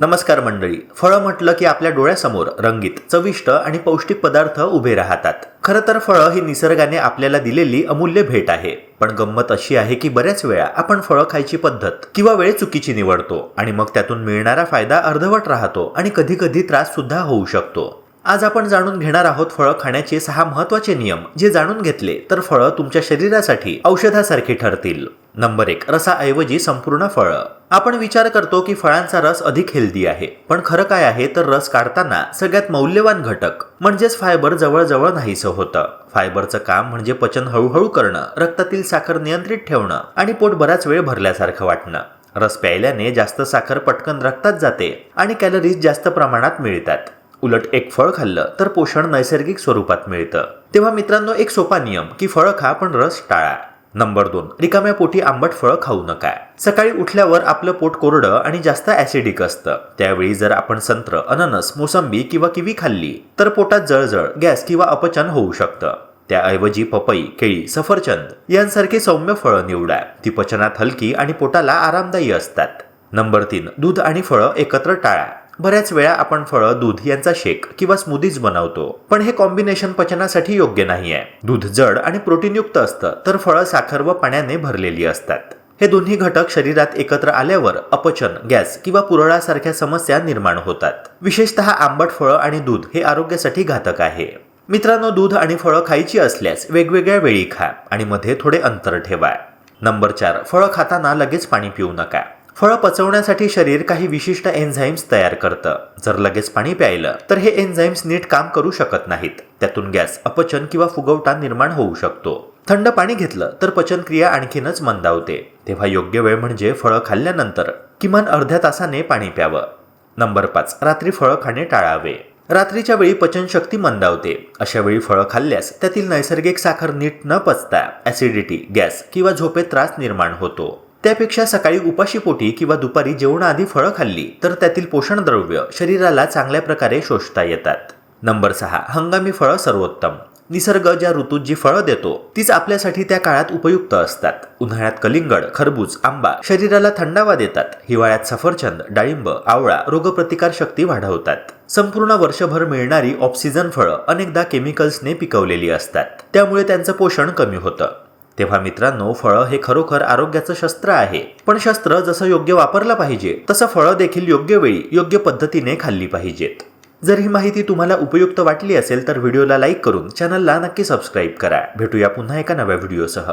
नमस्कार मंडळी. फळं म्हटलं की आपल्या डोळ्यासमोर रंगीत चविष्ट आणि पौष्टिक पदार्थ उभे राहतात. खरं तर फळं ही निसर्गाने आपल्याला दिलेली अमूल्य भेट आहे. पण गंमत अशी आहे की बऱ्याच वेळा आपण फळं खायची पद्धत किंवा वेळ चुकीची निवडतो आणि मग त्यातून मिळणारा फायदा अर्धवट राहतो आणि कधी कधी त्रास सुद्धा होऊ शकतो. आज आपण जाणून घेणार आहोत फळं खाण्याचे सहा महत्त्वाचे नियम. जे जाणून घेतले तर फळं तुमच्या शरीरासाठी औषधासारखी ठरतील. नंबर एक रसाऐवजी संपूर्ण फळं. आपण विचार करतो की फळांचा रस अधिक हेल्दी आहे. पण खरं काय आहे तर रस काढताना सगळ्यात मौल्यवान घटक म्हणजेच फायबर जवळजवळ नाहीसं होतं. फायबरचं काम म्हणजे पचन हळूहळू करणं रक्तातील साखर नियंत्रित ठेवणं आणि पोट बराच वेळ भरल्यासारखं वाटणं. रस प्यायल्याने जास्त साखर पटकन रक्तात जाते आणि कॅलरीज जास्त प्रमाणात मिळतात. उलट एक फळ खाल्लं तर पोषण नैसर्गिक स्वरूपात मिळतं. तेव्हा मित्रांनो एक सोपा नियम की फळं खा पण रस टाळा. नंबर दोन रिकाम्या पोटी आंबट फळं खाऊ नका. सकाळी उठल्यावर आपलं पोट कोरडं आणि जास्त ऍसिडिक असतं. त्यावेळी जर आपण संत्र अननस मोसंबी किंवा किवी खाल्ली तर पोटात जळजळ गॅस किंवा अपचन होऊ शकतं. त्याऐवजी पपई केळी सफरचंद यांसारखी सौम्य फळं निवडा. ती पचनात हलकी आणि पोटाला आरामदायी असतात. नंबर तीन दूध आणि फळं एकत्र टाळा. बऱ्याच वेळा आपण फळं दूध यांचा शेक किंवा स्मूदीज बनवतो. पण हे कॉम्बिनेशन पचनासाठी योग्य नाही आहे दूध जड आणि प्रोटीनयुक्त असतं तर फळं साखर व पाण्याने भरलेली असतात. हे दोन्ही घटक शरीरात एकत्र आल्यावर अपचन गॅस किंवा पुरळासारख्या समस्या निर्माण होतात. विशेषतः आंबट फळं आणि दूध हे आरोग्यासाठी घातक आहे. मित्रांनो दूध आणि फळं खायची असल्यास वेगवेगळ्या वेळी खा आणि मध्ये थोडे अंतर ठेवा. नंबर चार फळं खाताना लगेच पाणी पिऊ नका. फळं पचवण्यासाठी शरीर काही विशिष्ट एन्झाईम्स तयार करतं. जर लगेच पाणी प्यायलं तर हे एन्झाईम्स नीट काम करू शकत नाहीत. त्यातून गॅस अपचन किंवा फुगवटा निर्माण होऊ शकतो. थंड पाणी घेतलं तर पचनक्रिया आणखीनच मंदावते. तेव्हा योग्य वेळ म्हणजे फळं खाल्ल्यानंतर किमान अर्ध्या तासाने पाणी प्यावं. नंबर पाच रात्री फळं खाणे टाळावे. रात्रीच्या वेळी पचनशक्ती मंदावते. अशा वेळी फळं खाल्ल्यास त्यातील नैसर्गिक साखर नीट न पचता ऍसिडिटी गॅस किंवा झोपेत त्रास निर्माण होतो. त्यापेक्षा सकाळी उपाशीपोटी किंवा दुपारी जेवणाआधी फळं खाल्ली तर त्यातील पोषणद्रव्य शरीराला चांगल्या प्रकारे शोषता येतात. नंबर सहा हंगामी फळं सर्वोत्तम. निसर्ग ज्या ऋतूत जी फळं देतो तीच आपल्यासाठी त्या काळात उपयुक्त असतात. उन्हाळ्यात कलिंगड खरबूज आंबा शरीराला थंडावा देतात. हिवाळ्यात सफरचंद डाळिंब आवळा रोगप्रतिकार शक्ती वाढवतात. संपूर्ण वर्षभर मिळणारी ऑक्सिजन फळं अनेकदा केमिकल्सने पिकवलेली असतात. त्यामुळे त्यांचं पोषण कमी होतं. तेव्हा मित्रांनो फळं हे खरोखर आरोग्याचं शस्त्र आहे. पण शस्त्र जसं योग्य वापरलं पाहिजे तसं फळं देखील योग्य वेळी योग्य पद्धतीने खाल्ली पाहिजेत. जर ही माहिती तुम्हाला उपयुक्त वाटली असेल तर व्हिडिओला लाईक करून चॅनलला नक्की सबस्क्राईब करा. भेटूया पुन्हा एका नव्या व्हिडिओसह.